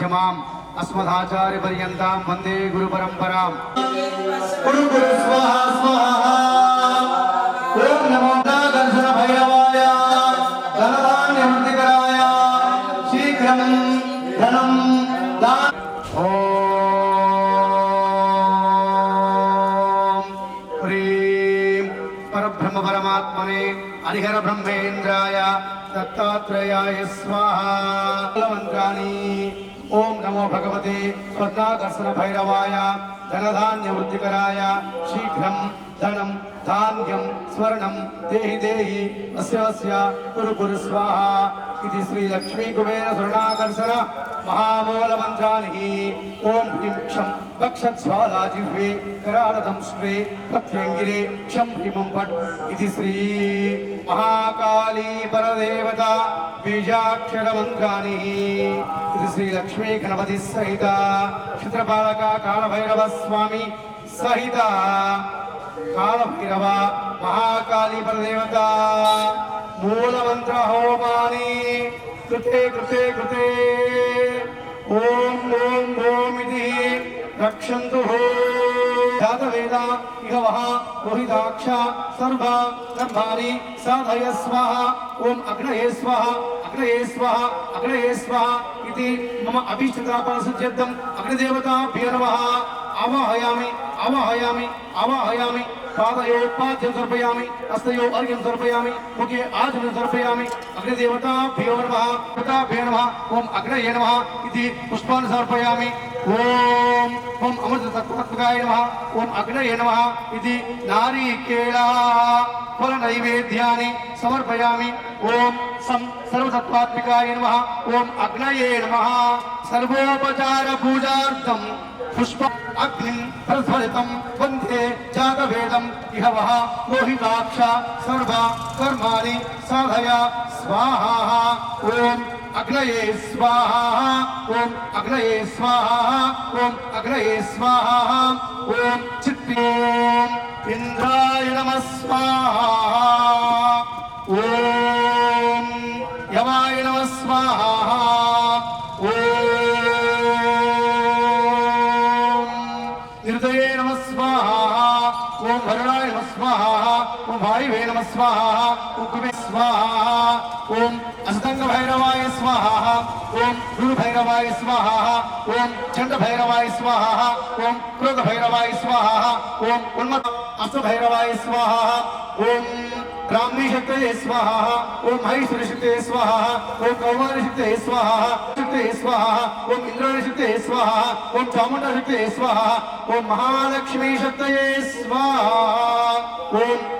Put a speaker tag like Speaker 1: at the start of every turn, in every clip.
Speaker 1: మాధ్యమాం అస్మదాచార్య పర్యంతం వందే గురు పరంపరాం ఓం నమో దర్శన భైరవాయ ధనధాన్యమృతికరాయ శీఘ్రం ధనం పరబ్రహ్మ పరమాత్మనే హరిహర బ్రహ్మేంద్రాయ దత్తాత్రేయాయ స్వాహ మంత్రాన్ని ఓం నమో భగవతే స్వర్గాకర్షణ భైరవాయ ధనధాన్య వృద్ధికరాయ శీఘ్రం ధనం ధాన్యం స్వర్ణం దేహి దేహి అస్య కురు కురు స్వాహ ఇది శ్రీ లక్ష్మీ కుబేర స్వర్ణాకర్షణ మహామూల మంత్రానికి ఓం హ్రీం క్షం వక్షత్స్వాలాజిహ్వే కరాళదం స్వే భక్త్యంగిరే క్షం హ్రీమం పట్ ఇది శ్రీ మహాకాళీ పరదేవత బీజాక్షర మంత్రాని ఇది శ్రీ లక్ష్మీ గణపతి సహిత క్షుద్రపాలక కాళభైరవ స్వామి సహిత కాలభైరవ మహాకాళీ పరదేవత మూలమంత్ర హోమాని కృతే కృతే కృతే ఓం ఓం ఓం ఇది రక్షంతు జాతవేద ఇహ వహ రోహితాక్ష సర్వ గర్భాని సాధయ స్వాహ ఓం అగ్రహే స్వాహ అగ్రహే స్వాహ అగ్రహే స్వాహ ఇది మమ అభిష్టతాపాసత్యర్థం అగ్రదేవతాభ్య నమ ఆవాహయామి آوح سرپیاں سمریام نمک نیویاں سمریات نم سروپار پوجا پندے جاگیم موہ کرئے اگر ان వాయువే నమ స్వాహ ఉగ్మే స్వాహ ఓం అంతంగ భైరవాయ స్వాహ ఓం గురు భైరవాయ స్వాహ ఓం చండ భైరవాయ స్వాహ ఓం క్రోధ భైరవాయ స్వాహ ఓం ఉన్మత అస్త భైరవాయ స్వాహ ఓం రామ్ని శక్తే స్వాహ ఓం హైశ్వరి శక్తే స్వాహ ఓం కౌమారి శక్తే స్వాహ శక్తే స్వాహ ఓం ఇంద్రాణి స్వాహ ఓం చాముండ స్వాహ ఓం మహాలక్ష్మీ స్వాహ ఓం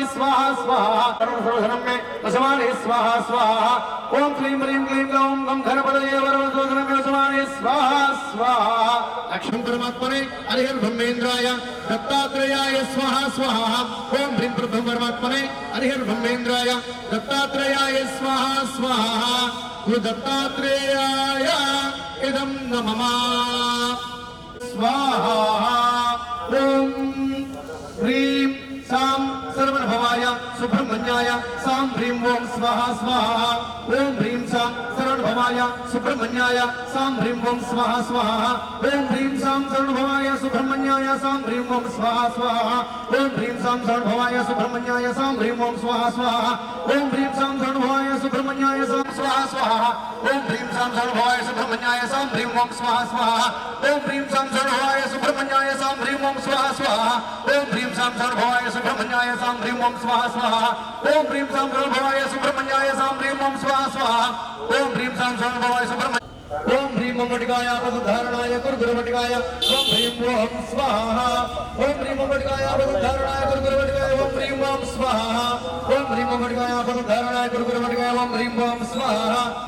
Speaker 1: दशमाने स्वाहा स्वाहा तरुण शोधनम में दशमाने स्वाहा स्वाहा ओम क्लीम ह्रीम क्लीम गौम गम घनपदये वरुण शोधनम में दशमाने स्वाहा स्वाहा लक्ष्मण परमात्मने हरिहर ब्रह्मेंद्राय दत्तात्रेयाय स्वाहा स्वाहा ओम ह्रीम प्रभु परमात्मने हरिहर ब्रह्मेंद्राय दत्तात्रेयाय स्वाहा स्वाहा गुरु दत्तात्रेयाय इदं नमः स्वाहा ओम ह्रीम साम സർവനുഭവായ സുഭം सर्वज्ञाय साम ह्रीं ॐ स्वाहा स्वाहा ॐ ह्रीं सां सरणभवाय सुब्रह्मण्याय साम ह्रीं ॐ स्वाहा स्वाहा ॐ ह्रीं सां सरणभवाय सुब्रह्मण्याय साम ह्रीं ॐ स्वाहा स्वाहा ॐ ह्रीं सां सरणभवाय सुब्रह्मण्याय साम ह्रीं ॐ स्वाहा स्वाहा ॐ ह्रीं सां सरणभवाय सुब्रह्मण्याय साम स्वाहा स्वाहा ॐ ह्रीं सां सरणभवाय सुब्रह्मण्याय साम ह्रीं ॐ स्वाहा स्वाहा ॐ ह्रीं सां सरणभवाय सुब्रह्मण्याय साम ह्रीं ॐ स्वाहा स्वाहा ॐ ह्रीं सां सरणभवाय सुब्रह्मण्याय साम ह्रीं ॐ स्वाहा स्वाहा ओम ब्रीम सांसुन भवाय सुपर मंजाय सांस ब्रीम ओम स्वास्वा ओम ब्रीम सांसुन भवाय सुपर मंजाय ओम ब्रीम मंगटिका या बस धारणा या कुर गुरु मंटिका या ओम ब्रीम ओम स्वा ओम ब्रीम मंगटिका या बस धारणा या कुर गुरु मंटिका या ओम ब्रीम ओम स्वा ओम ब्रीम मंगटिका या बस ओम ब्रीम ओम स्वा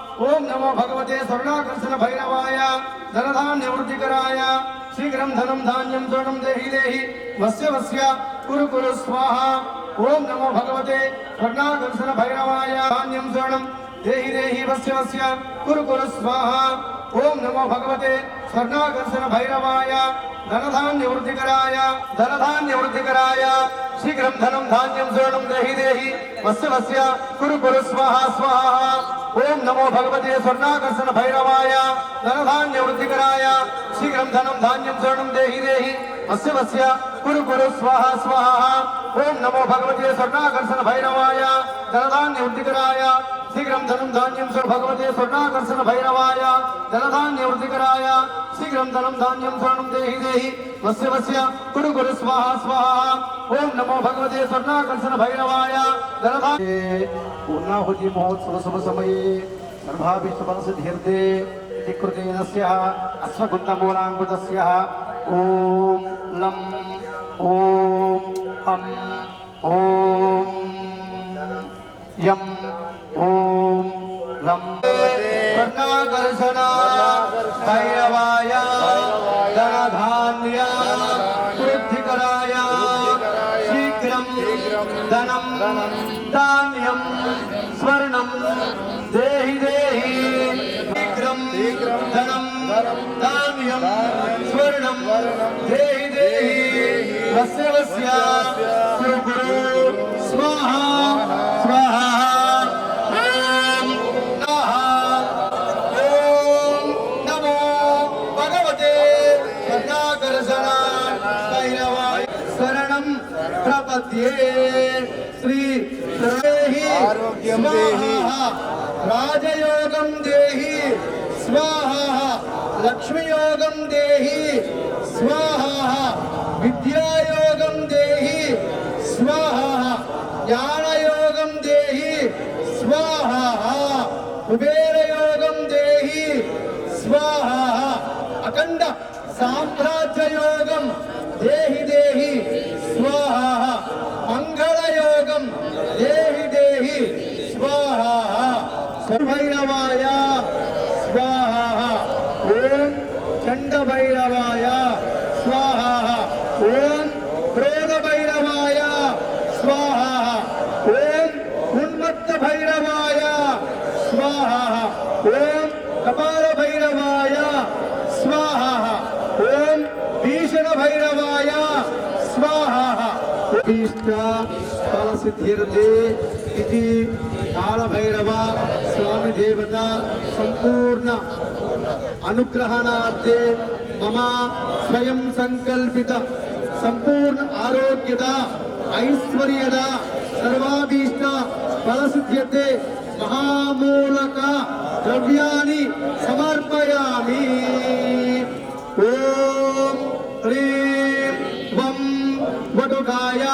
Speaker 1: ఓం నమో భగవతే స్వర్ణాకృష్ణ భైరవాయ ధనధాన్యవృద్ధికరాయ శీఘ్రం ధనం ధాన్యం స్వర్ణం దేహి దేహి వస్య వస్య కురు కురు స్వాహ ఓం నమో భగవతే స్వర్ణాకర్షణ భైరవాయ ధాన్యం స్వర్ణం దేహి దేహి వస్య వస్య కురు కురు స్వాహ ఓం నమో భగవతే స్వర్ణాకర్షణ భైరవాయ ధనధాన్యవృద్ధికరాయ ధనధాన్యవృద్ధికరాయ శీఘ్రం ధనం ధాన్యం సువర్ణం దేహి దేహి వస్య వస్య కురు కురు స్వాహ స్వాహ ఓం నమో భగవతే స్వర్ణాకర్షణ భైరవాయ ధనధాన్యవృద్ధికరాయ శీఘ్రం ధనం ధాన్యం సువర్ణం దేహి దేహి వస్య కురు కురు స్వాహ స్వాహ ఓం నమో భగవతే స్వర్ణాకర్షణ భైరవాయ జలధాన్య ఉద్దికరాయ శీఘ్రం ధనం ధాన్యం స్వ భగవతే స్వర్ణాకర్షణ భైరవాయ జలధాన్య ఉద్దికరాయ శీఘ్రం ధనం ధాన్యం స్వర్ణం దేహి దేహి వస్య వస్య కురు కురు స్వాహ స్వాహ ఓం నమో భగవతే స్వర్ణాకర్షణ భైరవాయ జలధాన్యే పూర్ణాహుతి మహోత్సవ శుభ సమయే సర్వాభిష్టమనసిద్ధిర్దే कृतेजस्य अश्वकुन्दमूलाङ्कुतस्य ॐ लं شی دن دان دے شیبر धान्यं स्वर्णं देहि देहि वस्य वस्य सुगुरु स्वाहा स्वाहा शरणं प्रपद्ये श्री सर्वेहि आरोग्यं देहि राजयोगं देहि स्वाहा లక్ష్మియోగం దేహి స్వాహ విద్యాయోగం దేహి స్వాహ జ్ఞానయోగం దేహి స్వాహ కుబేరయోగం దేహి స్వాహ అఖండ సామ్రాజ్యయోగం దేహి దండభైరవాయ స్వాహ ఓం ప్రేమభైరవాయ స్వాహ ఓం ఉన్మత్త భైరవాయ స్వాహ ఓం కపాల భైరవాయ స్వాహ ఓం భీషణ భైరవాయ స్వాహ సిద్ధిర్దే ఇది కాళభైరవ స్వామి దేవత సంపూర్ణ అనుగ్రహణార్థే మమ స్వయం సంకల్పిత సంపూర్ణ ఆరోగ్యద ఐశ్వర్యద సర్వాభీష్ట ఫలసిద్ధ్యతే మహామూలక ద్రవ్యాన్ని సమర్పయామి ఓం హ్రీం వం వటుకాయా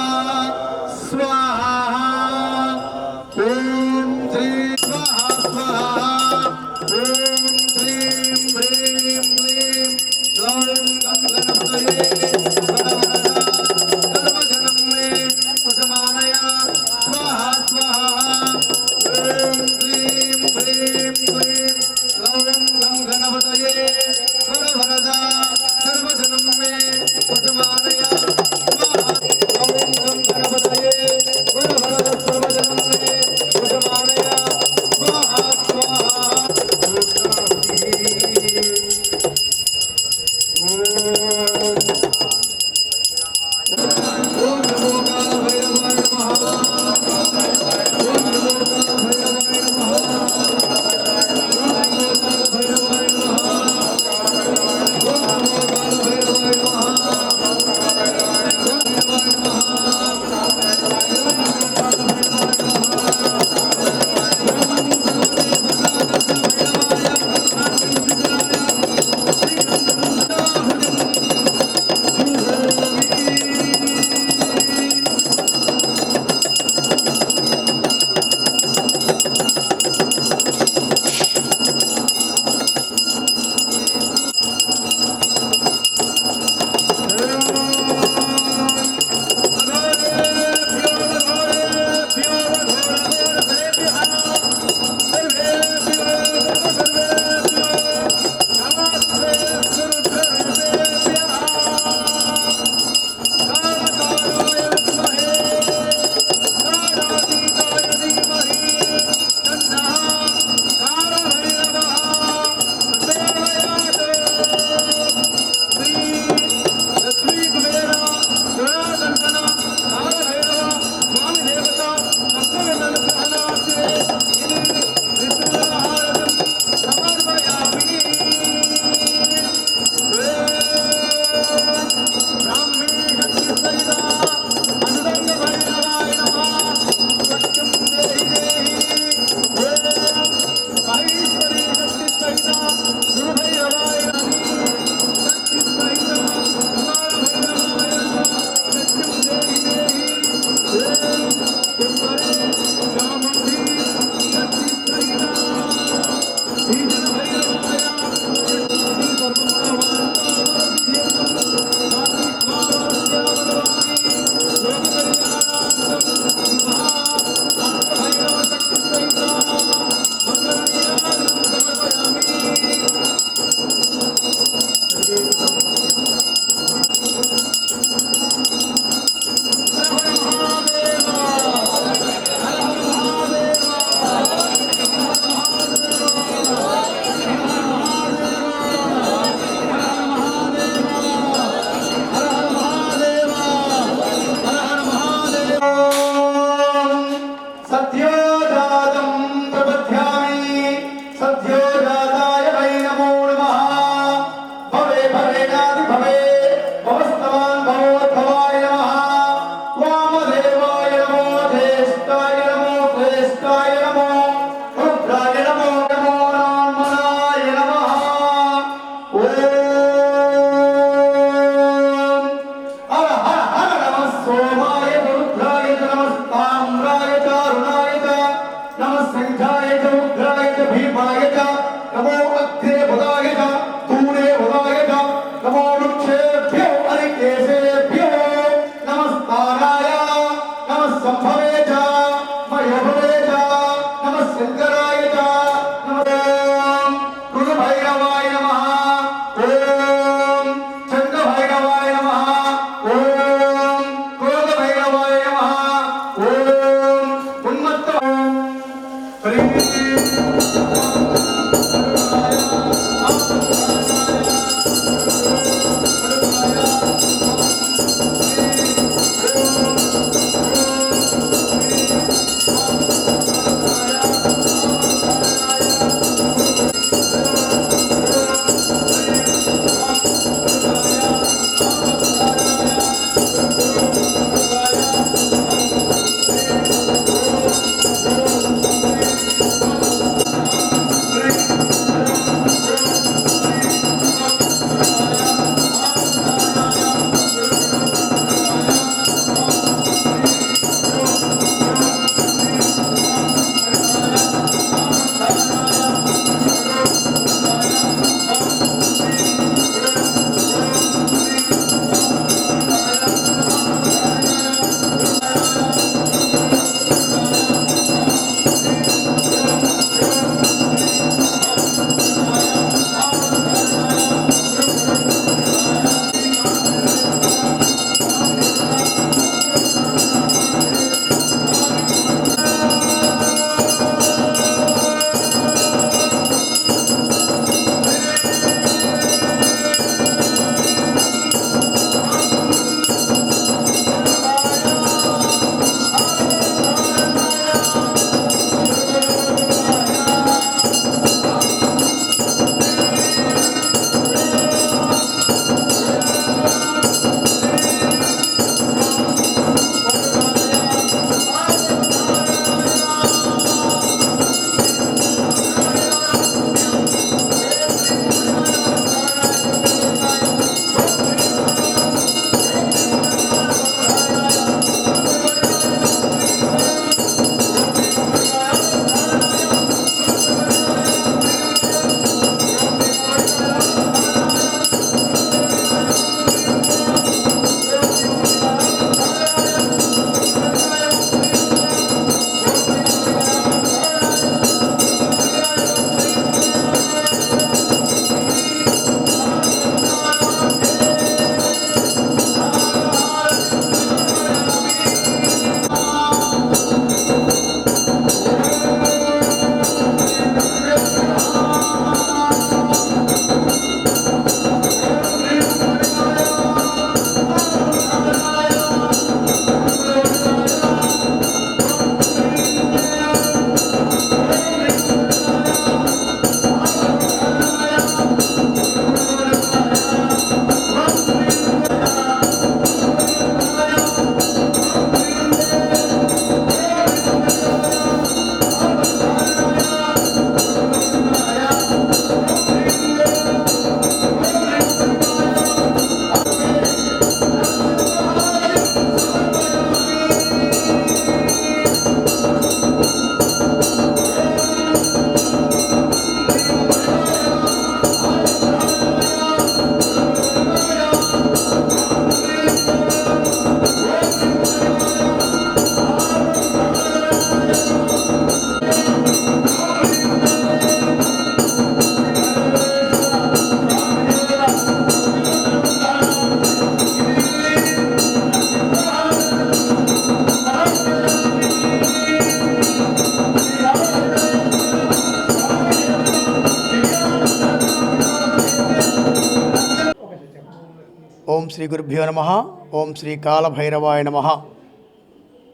Speaker 2: గురుభ్యో నమ ఓం శ్రీ కాలభైరవాయ నమ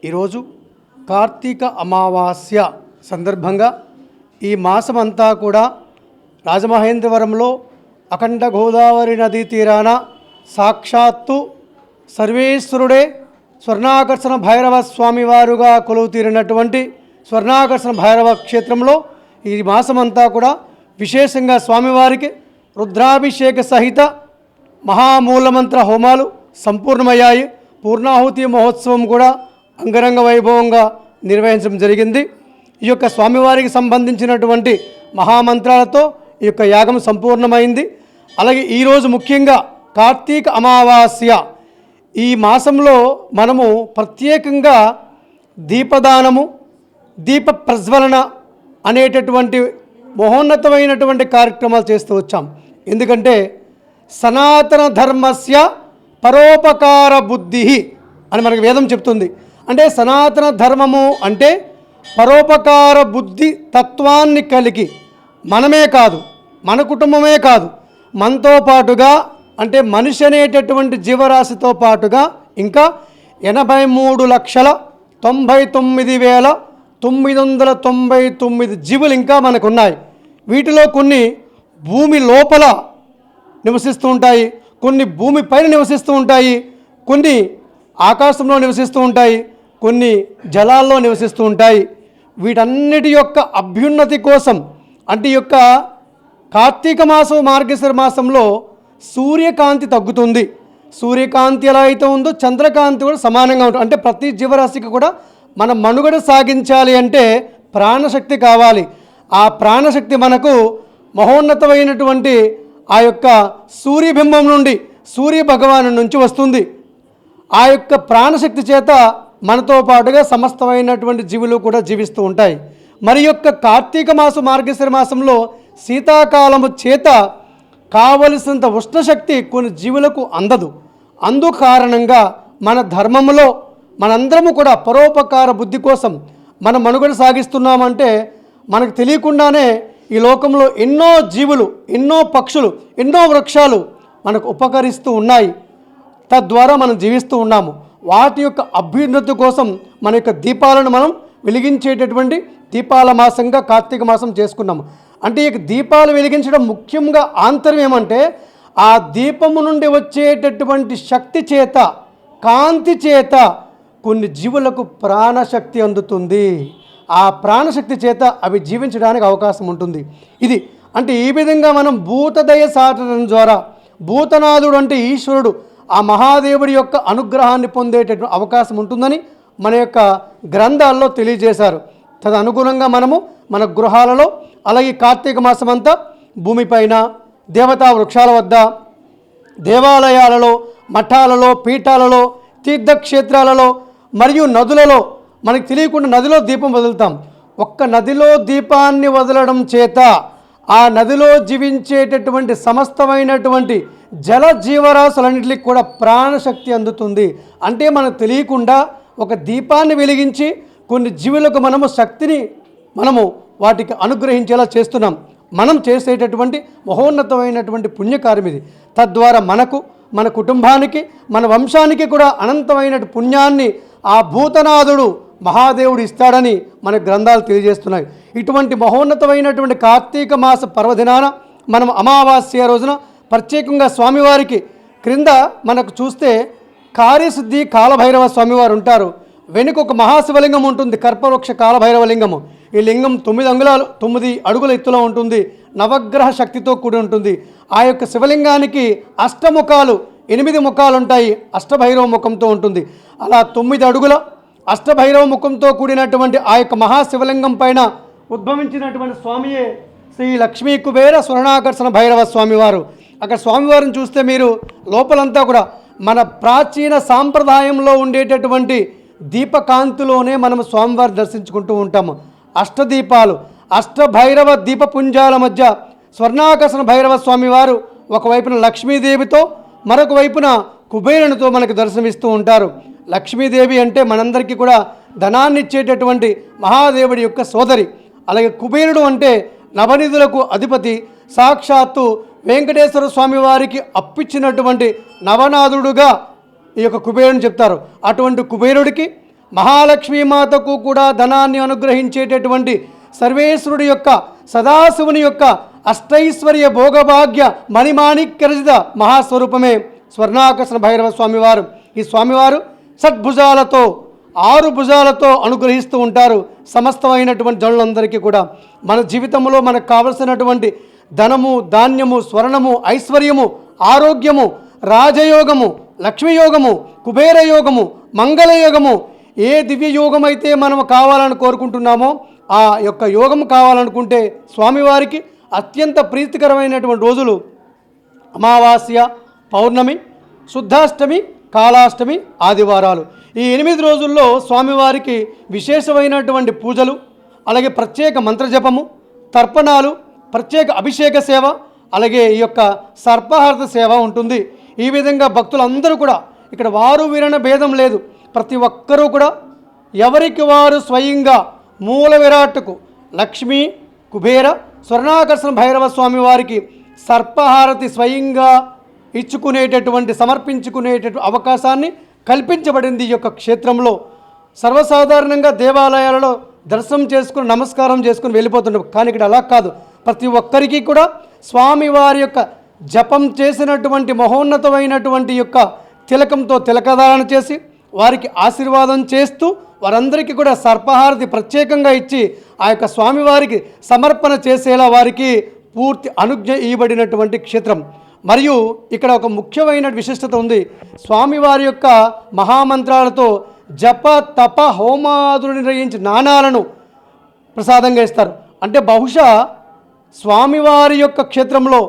Speaker 2: ఈరోజు కార్తీక అమావాస్య సందర్భంగా ఈ మాసమంతా కూడా రాజమహేంద్రవరంలో అఖండ గోదావరి నదీ తీరాన సాక్షాత్తు సర్వేశ్వరుడే స్వర్ణాకర్షణ భైరవ స్వామివారుగా కొలువు తీరినటువంటి స్వర్ణాకర్షణ భైరవ క్షేత్రంలో ఈ మాసమంతా కూడా విశేషంగా స్వామివారికి రుద్రాభిషేక సహిత మహామూలమంత్ర హోమాలు సంపూర్ణమయ్యాయి పూర్ణాహుతి మహోత్సవం కూడా అంగరంగ వైభవంగా నిర్వహించడం జరిగింది ఈ యొక్క స్వామివారికి సంబంధించినటువంటి మహామంత్రాలతో ఈ యొక్క యాగం సంపూర్ణమైంది అలాగే ఈరోజు ముఖ్యంగా కార్తీక అమావాస్య ఈ మాసంలో మనము ప్రత్యేకంగా దీపదానము దీప ప్రజ్వలన అనేటటువంటి మహోన్నతమైనటువంటి కార్యక్రమాలు చేస్తూ వచ్చాం ఎందుకంటే సనాతన ధర్మస్య పరోపకార బుద్ధి అని మనకు వేదం చెప్తుంది అంటే సనాతన ధర్మము అంటే పరోపకార బుద్ధి తత్వాన్ని కలిగి మనమే కాదు మన కుటుంబమే కాదు మనతో పాటుగా అంటే మనిషి అనేటటువంటి జీవరాశితో పాటుగా ఇంకా ఎనభై మూడు లక్షల తొంభై తొమ్మిది వేల తొమ్మిది వందల తొంభై తొమ్మిది జీవులు ఇంకా మనకున్నాయి వీటిలో కొన్ని భూమి లోపల నివసిస్తూ ఉంటాయి కొన్ని భూమి పైన నివసిస్తూ ఉంటాయి కొన్ని ఆకాశంలో నివసిస్తూ ఉంటాయి కొన్ని జలాల్లో నివసిస్తూ ఉంటాయి వీటన్నిటి యొక్క అభ్యున్నతి కోసం అంటే యొక్క కార్తీక మాసం మార్గశిర మాసంలో సూర్యకాంతి తగ్గుతుంది సూర్యకాంతి ఎలా అయితే ఉందో చంద్రకాంతి కూడా సమానంగా ఉంటుంది అంటే ప్రతి జీవరాశికి కూడా మన మనుగడ సాగించాలి అంటే ప్రాణశక్తి కావాలి ఆ ప్రాణశక్తి మనకు మహోన్నతమైనటువంటి ఆ యొక్క సూర్యబింబం నుండి సూర్య భగవాను నుంచి వస్తుంది ఆ యొక్క ప్రాణశక్తి చేత మనతో పాటుగా సమస్తమైనటువంటి జీవులు కూడా జీవిస్తూ ఉంటాయి మరి యొక్క కార్తీక మాసం మార్గశిర మాసంలో శీతాకాలము చేత కావలసినంత ఉష్ణశక్తి కొన్ని జీవులకు అందదు అందు కారణంగా మన ధర్మములో మనందరము కూడా పరోపకార బుద్ధి కోసం మన మనుగడ సాగిస్తున్నామంటే మనకు తెలియకుండానే ఈ లోకంలో ఎన్నో జీవులు ఎన్నో పక్షులు ఎన్నో వృక్షాలు మనకు ఉపకరిస్తూ ఉన్నాయి తద్వారా మనం జీవిస్తూ ఉన్నాము వాటి యొక్క అభ్యున్నతి కోసం మన యొక్క దీపాలను మనం వెలిగించేటటువంటి దీపాల మాసంగా కార్తీక మాసం చేసుకున్నాము అంటే ఈ దీపాలు వెలిగించడం ముఖ్యంగా ఆంతర్యం ఏమంటే ఆ దీపము నుండి వచ్చేటటువంటి శక్తి చేత కాంతి చేత కొన్ని జీవులకు ప్రాణశక్తి అందుతుంది ఆ ప్రాణశక్తి చేత అవి జీవించడానికి అవకాశం ఉంటుంది ఇది అంటే ఈ విధంగా మనం భూతదయ సాధన ద్వారా భూతనాథుడు అంటే ఈశ్వరుడు ఆ మహాదేవుడి యొక్క అనుగ్రహాన్ని పొందేటటువంటి అవకాశం ఉంటుందని మన యొక్క గ్రంథాల్లో తెలియజేశారు తదనుగుణంగా మనము మన గృహాలలో అలాగే కార్తీక మాసం అంతా భూమిపైన దేవతా వృక్షాల వద్ద దేవాలయాలలో మఠాలలో పీఠాలలో తీర్థక్షేత్రాలలో మరియు నదులలో మనకు తెలియకుండా నదిలో దీపం వదులుతాం ఒక్క నదిలో దీపాన్ని వదలడం చేత ఆ నదిలో జీవించేటటువంటి సమస్తమైనటువంటి జల జీవరాశులన్నింటికి కూడా ప్రాణశక్తి అందుతుంది అంటే మనకు తెలియకుండా ఒక దీపాన్ని వెలిగించి కొన్ని జీవులకు మనము శక్తిని మనము వాటికి అనుగ్రహించేలా చేస్తున్నాం మనం చేసేటటువంటి మహోన్నతమైనటువంటి పుణ్యకార్యం ఇది తద్వారా మనకు మన కుటుంబానికి మన వంశానికి కూడా అనంతమైన పుణ్యాన్ని ఆ భూతనాథుడు మహాదేవుడు ఇస్తాడని మన గ్రంథాలు తెలియజేస్తున్నాయి ఇటువంటి మహోన్నతమైనటువంటి కార్తీక మాస పర్వదినాన మనం అమావాస్య రోజున ప్రత్యేకంగా స్వామివారికి క్రింద మనకు చూస్తే కార్యశుద్ధి కాలభైరవ స్వామివారు ఉంటారు వెనుక ఒక మహాశివలింగం ఉంటుంది కర్పవృక్ష కాలభైరవ లింగము ఈ లింగం తొమ్మిది అంగుళాలు తొమ్మిది అడుగుల ఎత్తులో ఉంటుంది నవగ్రహ శక్తితో కూడి ఉంటుంది ఆ యొక్క శివలింగానికి అష్టముఖాలు ఎనిమిది ముఖాలు ఉంటాయి అష్టభైరవ ముఖంతో ఉంటుంది అలా తొమ్మిది అడుగుల అష్టభైరవ ముఖంతో కూడినటువంటి ఆ యొక్క మహాశివలింగం పైన ఉద్భవించినటువంటి స్వామియే శ్రీ లక్ష్మీ కుబేర స్వర్ణాకర్షణ భైరవ స్వామివారు అక్కడ స్వామివారిని చూస్తే మీరు లోపలంతా కూడా మన ప్రాచీన సాంప్రదాయంలో ఉండేటటువంటి దీపకాంతిలోనే మనం స్వామివారి దర్శించుకుంటూ ఉంటాము అష్టదీపాలు అష్టభైరవ దీపపుంజాల మధ్య స్వర్ణాకర్షణ భైరవ స్వామివారు ఒకవైపున లక్ష్మీదేవితో మరొక వైపున కుబేరునితో మనకు దర్శనమిస్తూ ఉంటారు లక్ష్మీదేవి అంటే మనందరికీ కూడా ధనాన్ని ఇచ్చేటటువంటి మహాదేవుడి యొక్క సోదరి అలాగే కుబేరుడు అంటే నవనిధులకు అధిపతి సాక్షాత్తు వెంకటేశ్వర స్వామి వారికి అప్పిచ్చినటువంటి నవనాథుడుగా ఈ యొక్క కుబేరుని చెప్తారు అటువంటి కుబేరుడికి మహాలక్ష్మీమాతకు కూడా ధనాన్ని అనుగ్రహించేటటువంటి సర్వేశ్వరుడి యొక్క సదాశివుని యొక్క అష్టైశ్వర్య భోగభాగ్య మణిమాణిక్యరచిత మహాస్వరూపమే స్వర్ణాకర్షణ భైరవ స్వామివారు ఈ స్వామివారు షడ్భుజాలతో ఆరు భుజాలతో అనుగ్రహిస్తూ ఉంటారు సమస్తమైనటువంటి జనులందరికీ కూడా మన జీవితంలో మనకు కావలసినటువంటి ధనము ధాన్యము స్వర్ణము ఐశ్వర్యము ఆరోగ్యము రాజయోగము లక్ష్మీయోగము కుబేరయోగము మంగళయోగము ఏ దివ్య యోగం అయితే మనం కావాలని కోరుకుంటున్నామో ఆ యొక్క యోగం కావాలనుకుంటే స్వామివారికి అత్యంత ప్రీతికరమైనటువంటి రోజులు అమావాస్య పౌర్ణమి శుద్ధాష్టమి కాళాష్టమి ఆదివారాలు ఈ ఎనిమిది రోజుల్లో స్వామివారికి విశేషమైనటువంటి పూజలు అలాగే ప్రత్యేక మంత్రజపము తర్పణాలు ప్రత్యేక అభిషేక సేవ అలాగే ఈ యొక్క సర్పహార్థ సేవ ఉంటుంది ఈ విధంగా భక్తులందరూ కూడా ఇక్కడ వారు విరణ భేదం లేదు ప్రతి ఒక్కరూ కూడా ఎవరికి వారు స్వయంగా మూల విరాట్కు లక్ష్మి కుబేర స్వర్ణాకర్షణ భైరవ స్వామి వారికి సర్పహారతి స్వయంగా ఇచ్చుకునేటటువంటి సమర్పించుకునేటటువంటి అవకాశాన్ని కల్పించబడింది ఈ యొక్క క్షేత్రంలో సర్వసాధారణంగా దేవాలయాలలో దర్శనం చేసుకుని నమస్కారం చేసుకుని వెళ్ళిపోతుంటాం కానీ ఇక్కడ అలా కాదు ప్రతి ఒక్కరికి కూడా స్వామివారి యొక్క జపం చేసినటువంటి మహోన్నతమైనటువంటి యొక్క తిలకంతో తిలకధారణ చేసి వారికి ఆశీర్వాదం చేస్తూ వారందరికీ కూడా సర్పహారతి ప్రత్యేకంగా ఇచ్చి ఆ యొక్క స్వామివారికి సమర్పణ చేసేలా వారికి పూర్తి అనుజ్ఞ ఇవ్వబడినటువంటి క్షేత్రం మరియు ఇక్కడ ఒక ముఖ్యమైన విశిష్టత ఉంది స్వామివారి యొక్క మహామంత్రాలతో జప తప హోమాదులు నిర్వహించి నాణాలను ప్రసాదంగా ఇస్తారు అంటే బహుశా స్వామివారి యొక్క క్షేత్రంలో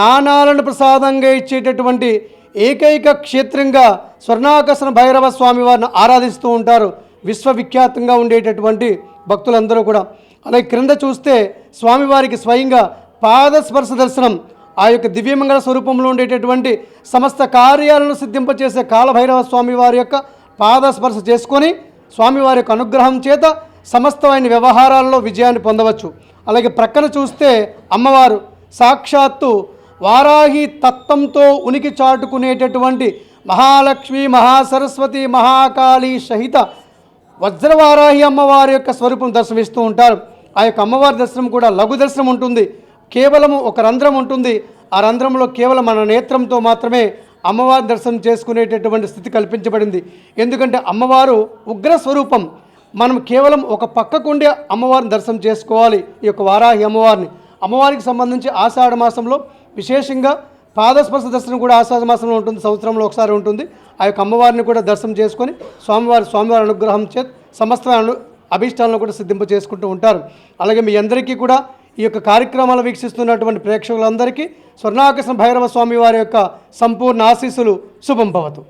Speaker 2: నాణాలను ప్రసాదంగా ఇచ్చేటటువంటి ఏకైక క్షేత్రంగా స్వర్ణాకర్షణ భైరవ స్వామివారిని ఆరాధిస్తూ ఉంటారు విశ్వవిఖ్యాతంగా ఉండేటటువంటి భక్తులందరూ కూడా అలాగే క్రింద చూస్తే స్వామివారికి స్వయంగా పాదస్పర్శ దర్శనం ఆ యొక్క దివ్యమంగళ స్వరూపంలో ఉండేటటువంటి సమస్త కార్యాలను సిద్ధింపచేసే కాలభైరవ స్వామి వారి యొక్క పాదస్పర్శ చేసుకొని స్వామివారి యొక్క అనుగ్రహం చేత సమస్తమైన వ్యవహారాల్లో విజయాన్ని పొందవచ్చు అలాగే ప్రక్కన చూస్తే అమ్మవారు సాక్షాత్తు వారాహి తత్వంతో ఉనికి చాటుకునేటటువంటి మహాలక్ష్మి మహాసరస్వతి మహాకాళి సహిత వజ్రవారాహి అమ్మవారి యొక్క స్వరూపం దర్శనమిస్తూ ఉంటారు ఆ యొక్క అమ్మవారి దర్శనం కూడా లఘు దర్శనం ఉంటుంది కేవలము ఒక రంధ్రం ఉంటుంది ఆ రంధ్రంలో కేవలం మన నేత్రంతో మాత్రమే అమ్మవారి దర్శనం చేసుకునేటటువంటి స్థితి కల్పించబడింది ఎందుకంటే అమ్మవారు ఉగ్ర స్వరూపం మనం కేవలం ఒక పక్కకుండే అమ్మవారిని దర్శనం చేసుకోవాలి ఈ యొక్క వారాహి అమ్మవారిని అమ్మవారికి సంబంధించి ఆషాఢ మాసంలో విశేషంగా పాదస్పర్శ దర్శనం కూడా ఆషాఢ మాసంలో ఉంటుంది సంవత్సరంలో ఒకసారి ఉంటుంది ఆ యొక్క అమ్మవారిని కూడా దర్శనం చేసుకొని స్వామివారి స్వామివారి అనుగ్రహం చేత సమస్త అభిష్టాలను కూడా సిద్ధింప చేసుకుంటూ ఉంటారు అలాగే మీ అందరికీ కూడా ఈ యొక్క కార్యక్రమాలు వీక్షిస్తున్నటువంటి ప్రేక్షకులందరికీ స్వర్ణాకృష్ణ భైరవ స్వామి వారి యొక్క సంపూర్ణ ఆశీస్సులు శుభం భవతు